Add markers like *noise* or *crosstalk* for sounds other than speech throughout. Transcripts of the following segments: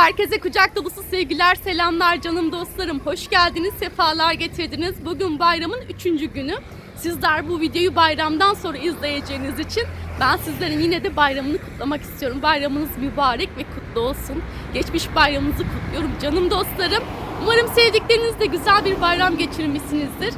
Herkese kucak dolusu sevgiler, selamlar canım dostlarım. Hoş geldiniz, sefalar getirdiniz. Bugün bayramın üçüncü günü. Sizler bu videoyu bayramdan sonra izleyeceğiniz için ben sizlerin yine de bayramını kutlamak istiyorum. Bayramınız mübarek ve kutlu olsun. Geçmiş bayramınızı kutluyorum canım dostlarım. Umarım sevdiklerinizle güzel bir bayram geçirmişsinizdir.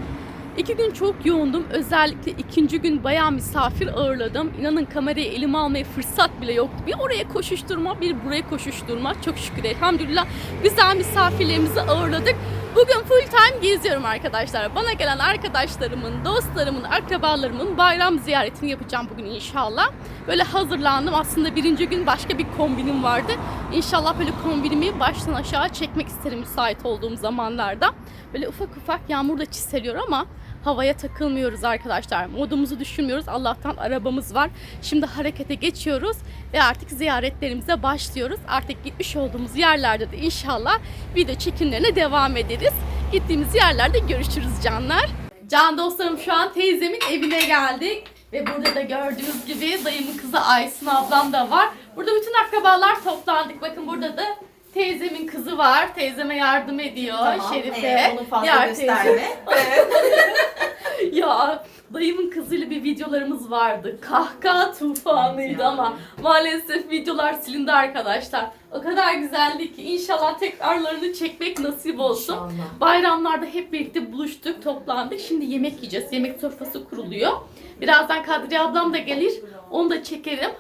İki gün çok yoğundum. Özellikle ikinci gün bayağı misafir ağırladım. İnanın kamerayı elime almaya fırsat bile yoktu. Bir oraya koşuşturma, bir buraya koşuşturma. Çok şükür elhamdülillah güzel misafirlerimizi ağırladık. Bugün full time geziyorum arkadaşlar. Bana gelen arkadaşlarımın, dostlarımın, akrabalarımın bayram ziyaretini yapacağım bugün inşallah. Böyle hazırlandım. Aslında birinci gün başka bir kombinim vardı. İnşallah böyle kombinimi baştan aşağı çekmek isterim müsait olduğum zamanlarda. Böyle ufak ufak yağmur da çiseliyor ama havaya takılmıyoruz arkadaşlar. Modumuzu düşürmüyoruz. Allah'tan arabamız var. Şimdi harekete geçiyoruz ve artık ziyaretlerimize başlıyoruz. Artık gitmiş olduğumuz yerlerde de inşallah video çekimlerine devam ederiz. Gittiğimiz yerlerde görüşürüz canlar. Can dostlarım şu an teyzemin evine geldik. Ve burada da gördüğünüz gibi dayımın kızı Aysun ablam da var. Burada bütün akrabalar toplandık. Bakın burada da teyzemin kızı var. Teyzeme yardım ediyor. Şerife. ee, onu fazla Diğer gösterme. *laughs* ya dayımın kızıyla bir videolarımız vardı. Kahkaha tufanıydı ama maalesef videolar silindi arkadaşlar. O kadar güzeldi ki inşallah tekrarlarını çekmek nasip olsun. İnşallah. Bayramlarda hep birlikte buluştuk, toplandık. Şimdi yemek yiyeceğiz. Yemek sofrası kuruluyor. Birazdan Kadriye ablam da gelir. Onu da çekerim.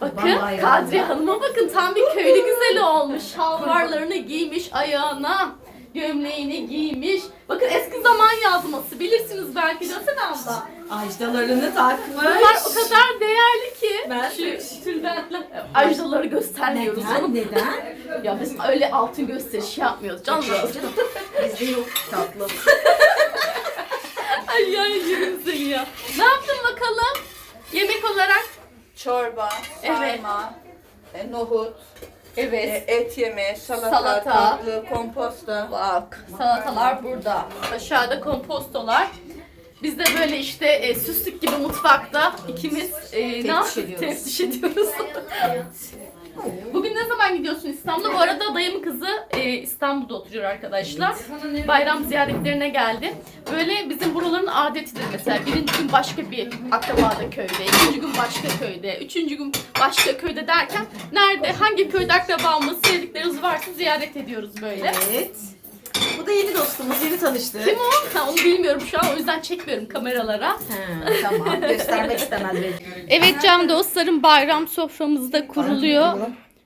Bakın. Kadriye Hanım'a bakın tam bir köylü güzeli olmuş. Şalvarlarını giymiş ayağına. Gömleğini giymiş. Bakın eski zaman yazması. Bilirsiniz belki de Hasan abla. Ajdalarını takmış. Bunlar o kadar değerli ki. Ben- Şu tülbentler. Ajdaları göstermiyoruz canım. Neden? Neden? *laughs* Ya biz öyle altın gösterişi yapmıyoruz canım. Bizde yok tatlı. *laughs* Ay ya yerim seni ya. Ne yaptın bakalım? Yemek olarak. Çorba, Evet. sarma, e, nohut, e, Evet. et yemeği, salata, Salata. tatlı, komposta. Bak salatalar burada. Aşağıda kompostolar. Biz de böyle işte e, süslük gibi mutfakta ikimiz e, ne yaptık? ediyoruz. Teftiş ediyoruz. *laughs* *laughs* Bugün ne zaman gidiyorsun İstanbul'a? Bu arada dayımın kızı e, İstanbul'da oturuyor arkadaşlar. Bayram ziyaretlerine geldi. Böyle bizim buraların adetidir mesela. Birinci gün başka bir akrabada köyde, ikinci gün başka köyde, üçüncü gün başka köyde derken nerede, hangi köyde akrabamız, sevdiklerimiz varsa ziyaret ediyoruz böyle. Evet. Da yeni dostumuz, yeni tanıştık. Kim o? Ha, onu bilmiyorum şu an o yüzden çekmiyorum kameralara. Ha, tamam, göstermek istemez belki. Evet can dostlarım bayram soframız da kuruluyor.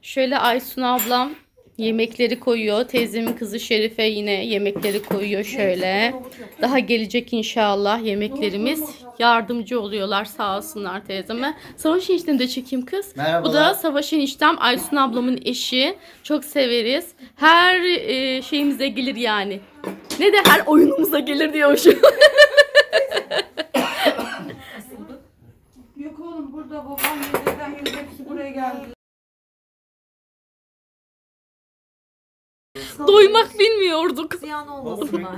Şöyle Aysun ablam yemekleri koyuyor. Teyzemin kızı Şerife yine yemekleri koyuyor şöyle. Daha gelecek inşallah yemeklerimiz. Yardımcı oluyorlar sağ olsunlar teyzeme. Savaş eniştemi de çekeyim kız. Merhabalar. Bu da Savaş eniştem Aysun ablamın eşi. Çok severiz. Her e, şeyimize gelir yani. Ne de her oyunumuza gelir diyormuşum. Yok oğlum burada babam yüz hepsi buraya geldi. Doymak bilmiyorduk. Ziyan olmasınlar.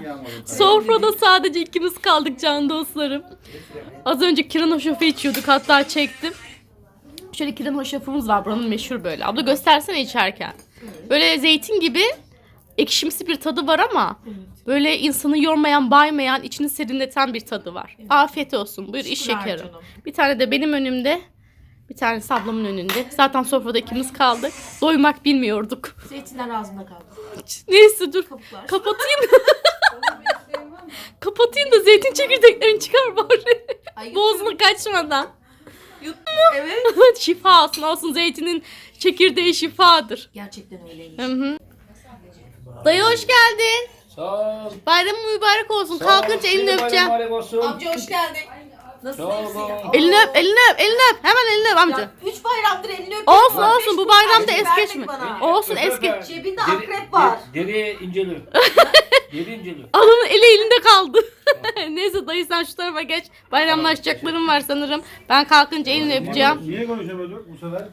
Sofrada sadece ikimiz kaldık can dostlarım. Az önce kiran hoşafı içiyorduk hatta çektim. Şöyle kiran hoşafımız var buranın meşhur böyle. Abla göstersene içerken. Böyle zeytin gibi ekşimsi bir tadı var ama böyle insanı yormayan, baymayan, içini serinleten bir tadı var. Afiyet olsun. Buyur iş canım. Bir tane de benim önümde. Bir tanesi ablamın önünde. Zaten sofrada ikimiz kaldık. Doymak bilmiyorduk. Zeytinler ağzımda kaldı. Neyse dur. Kabuklar. Kapatayım. Kapatayım da zeytin çekirdeklerini çıkar bari. Ay, Boğazına kaçmadan. Evet. *laughs* Şifa olsun olsun zeytinin çekirdeği şifadır. Gerçekten öyleymiş. Hı hı. Dayı hoş geldin. Sağ ol. Bayramın mübarek olsun. Kalkınca elini öpeceğim. Mübarek olsun. Amca hoş geldin. Nasılsın? Sağ ol. Elini öp, elini öp, elini öp. Hemen elini öp amca. Ya, üç bayramdır elini öpüyorum. Olsun olsun bu bayramda es geçme. Olsun eski. Cebinde Deri- akrep var. de- Deri inceli. Deri *laughs* inceli. Adamın eli elinde kaldı. *laughs* Neyse dayı sen şu tarafa geç. Bayramlaşacaklarım var sanırım. Ben kalkınca elini öpeceğim. Niye konuşamadık bu sefer?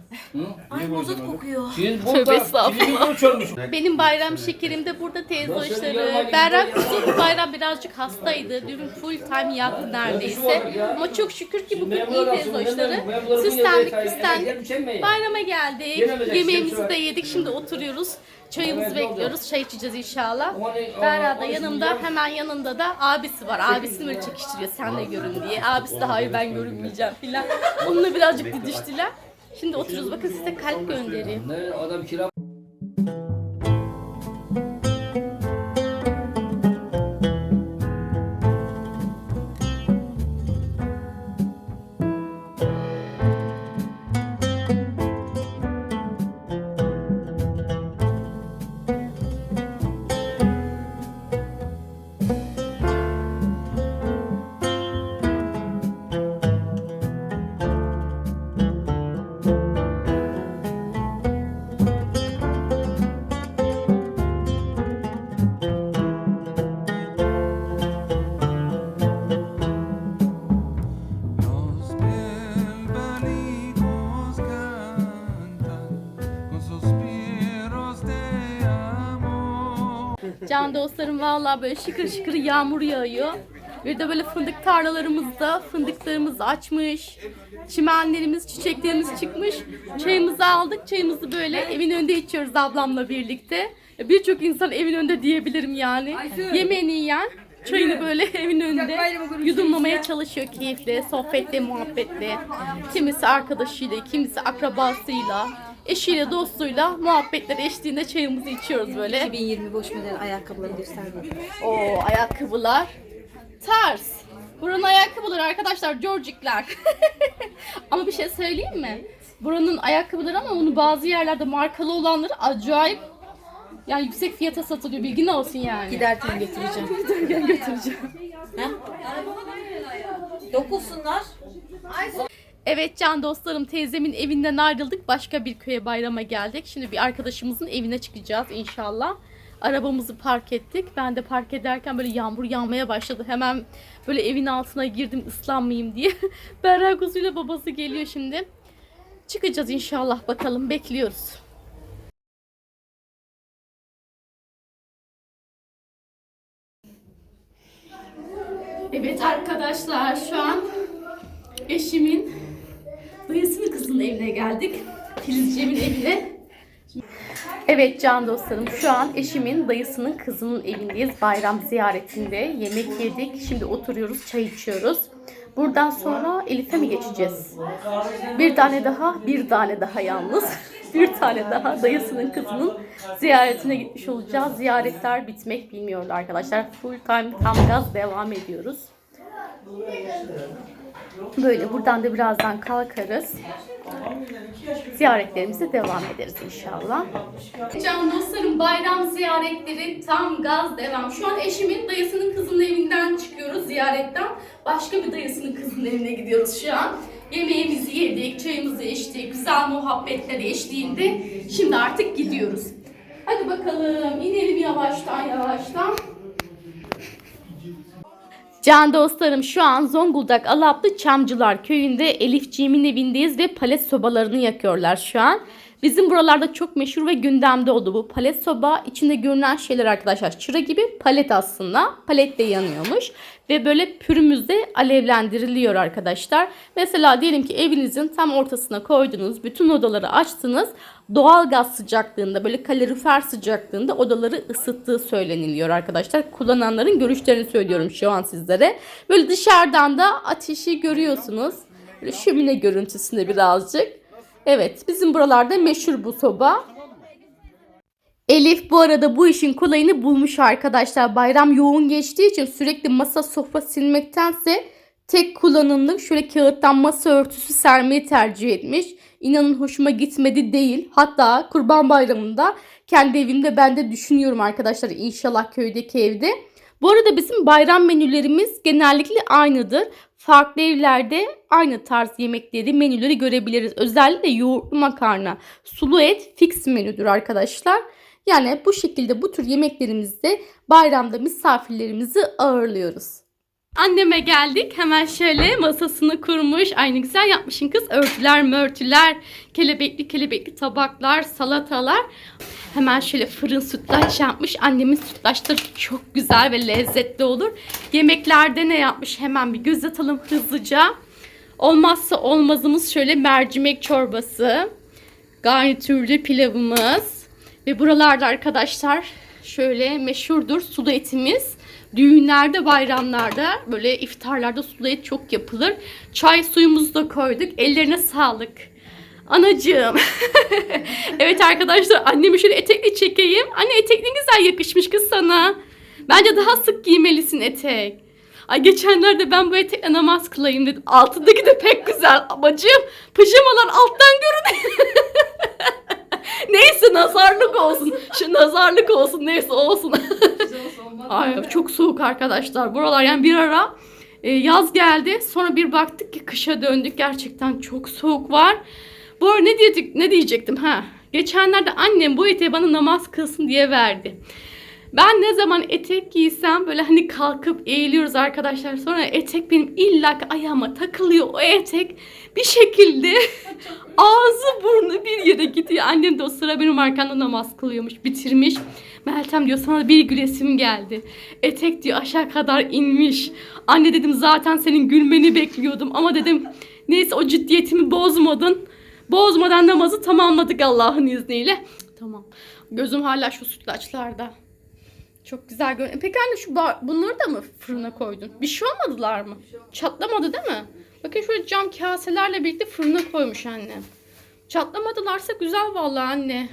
Ay mazot kokuyor. Siz Tövbe burada estağfurullah. kilimi konuşuyormuş. Benim bayram şekerim de burada teyze Nasıl hoşları. Berrak bu bayram birazcık hastaydı. Dün full time yattı neredeyse. Ama çok şükür ki bugün iyi memurların Süslendik, püslendik. Bayrama geldik. Yenemeyecek, Yemeğimizi şey de yedik. Şimdi oturuyoruz. Çayımızı bekliyoruz. Çay içeceğiz inşallah. Berra da yanımda. Hemen yanında da abisi var. Abisini böyle çekiştiriyor. Sen de görün diye. Abisi de hayır ben görünmeyeceğim filan. Onunla birazcık didiştiler. Şimdi oturuyoruz. Bakın size kalp gönderiyor. Ne adam kira Dostlarım vallahi böyle şıkır şıkır yağmur yağıyor. Bir de böyle fındık tarlalarımızda fındıklarımız açmış. Çimenlerimiz, çiçeklerimiz çıkmış. Çayımızı aldık. Çayımızı böyle evin önünde içiyoruz ablamla birlikte. Birçok insan evin önünde diyebilirim yani. Yemeğini yiyen çayını böyle evin önünde yudumlamaya çalışıyor keyifle, sohbetle, muhabbetle. Kimisi arkadaşıyla, kimisi akrabasıyla, eşiyle, dostuyla muhabbetler eşliğinde çayımızı içiyoruz böyle. 2020 boş model ayakkabıları gösterdi. O ayakkabılar. Ters. Buranın ayakkabıları arkadaşlar Georgikler. *laughs* ama bir şey söyleyeyim mi? Buranın ayakkabıları ama bunu bazı yerlerde markalı olanları acayip yani yüksek fiyata satılıyor. Bilgin olsun yani. Giderken getireceğim. *laughs* Giderken götüreceğim. Dokunsunlar. Evet can dostlarım teyzemin evinden ayrıldık. Başka bir köye bayrama geldik. Şimdi bir arkadaşımızın evine çıkacağız inşallah. Arabamızı park ettik. Ben de park ederken böyle yağmur yağmaya başladı. Hemen böyle evin altına girdim ıslanmayayım diye. *laughs* Berra kuzuyla babası geliyor şimdi. Çıkacağız inşallah bakalım bekliyoruz. Evet arkadaşlar şu an eşimin dayısının kızının evine geldik. Filizciğimin evine. Evet can dostlarım şu an eşimin dayısının kızının evindeyiz. Bayram ziyaretinde yemek yedik. Şimdi oturuyoruz çay içiyoruz. Buradan sonra Elif'e mi geçeceğiz? Bir tane daha, bir tane daha yalnız. *laughs* Bir tane daha dayısının kızının ziyaretine gitmiş olacağız. Ziyaretler bitmek bilmiyordu arkadaşlar. Full time tam gaz devam ediyoruz. Böyle buradan da birazdan kalkarız. Ziyaretlerimize devam ederiz inşallah. Can dostlarım bayram ziyaretleri tam gaz devam. Şu an eşimin dayısının kızının evinden çıkıyoruz ziyaretten. Başka bir dayısının kızının evine gidiyoruz şu an. Yemeğimizi yedik, çayımızı içtik, güzel muhabbetler eşliğinde. Şimdi artık gidiyoruz. Hadi bakalım inelim yavaştan yavaştan. Can dostlarım şu an Zonguldak Alaplı Çamcılar köyünde Elifciğimin evindeyiz ve palet sobalarını yakıyorlar şu an. Bizim buralarda çok meşhur ve gündemde oldu bu palet soba. İçinde görünen şeyler arkadaşlar çıra gibi palet aslında. Palet de yanıyormuş. Ve böyle pürümüzde alevlendiriliyor arkadaşlar. Mesela diyelim ki evinizin tam ortasına koydunuz. Bütün odaları açtınız. Doğal gaz sıcaklığında böyle kalorifer sıcaklığında odaları ısıttığı söyleniliyor arkadaşlar. Kullananların görüşlerini söylüyorum şu an sizlere. Böyle dışarıdan da ateşi görüyorsunuz. Böyle şömine görüntüsünde birazcık. Evet bizim buralarda meşhur bu soba. Elif bu arada bu işin kolayını bulmuş arkadaşlar. Bayram yoğun geçtiği için sürekli masa sofra silmektense tek kullanımlık şöyle kağıttan masa örtüsü sermeyi tercih etmiş. İnanın hoşuma gitmedi değil. Hatta Kurban Bayramı'nda kendi evimde ben de düşünüyorum arkadaşlar inşallah köydeki evde. Bu arada bizim bayram menülerimiz genellikle aynıdır. Farklı evlerde aynı tarz yemekleri, menüleri görebiliriz. Özellikle yoğurtlu makarna, sulu et fix menüdür arkadaşlar. Yani bu şekilde bu tür yemeklerimizde bayramda misafirlerimizi ağırlıyoruz. Anneme geldik. Hemen şöyle masasını kurmuş. Aynı güzel yapmışsın kız. Örtüler, mörtüler, kelebekli kelebekli tabaklar, salatalar. Hemen şöyle fırın sütlaç yapmış. Annemin sütlaçları çok güzel ve lezzetli olur. Yemeklerde ne yapmış? Hemen bir göz atalım hızlıca. Olmazsa olmazımız şöyle mercimek çorbası. Garnitürlü pilavımız. Ve buralarda arkadaşlar şöyle meşhurdur sulu etimiz. Düğünlerde, bayramlarda, böyle iftarlarda sulu et çok yapılır. Çay suyumuzu da koyduk. Ellerine sağlık. Anacığım. *laughs* evet arkadaşlar annemi şöyle etekli çekeyim. Anne etek güzel yakışmış kız sana. Bence daha sık giymelisin etek. Ay geçenlerde ben bu etekle namaz kılayım dedim. Altındaki de pek güzel. Bacım pijamalar alttan görünüyor. *laughs* neyse nazarlık olsun. Şu nazarlık olsun neyse olsun. *laughs* Ay çok soğuk arkadaşlar. Buralar yani bir ara e, yaz geldi. Sonra bir baktık ki kışa döndük. Gerçekten çok soğuk var. Bu arada ne diyecek ne diyecektim ha? Geçenlerde annem bu eteği bana namaz kılsın diye verdi. Ben ne zaman etek giysem böyle hani kalkıp eğiliyoruz arkadaşlar. Sonra etek benim illa ayağıma takılıyor o etek. Bir şekilde *laughs* ağzı burnu bir yere gidiyor. Annem de o sıra benim arkamda namaz kılıyormuş, bitirmiş. Meltem diyor sana bir gülesim geldi. Etek diyor aşağı kadar inmiş. Anne dedim zaten senin gülmeni bekliyordum ama dedim neyse o ciddiyetimi bozmadın. Bozmadan namazı tamamladık Allah'ın izniyle. Tamam. Gözüm hala şu sütlaçlarda. Çok güzel görünüyor. Peki anne şu bar- bunları da mı fırına koydun? Bir şey olmadılar mı? Çatlamadı değil mi? Bakın şöyle cam kaselerle birlikte fırına koymuş anne. Çatlamadılarsa güzel vallahi anne.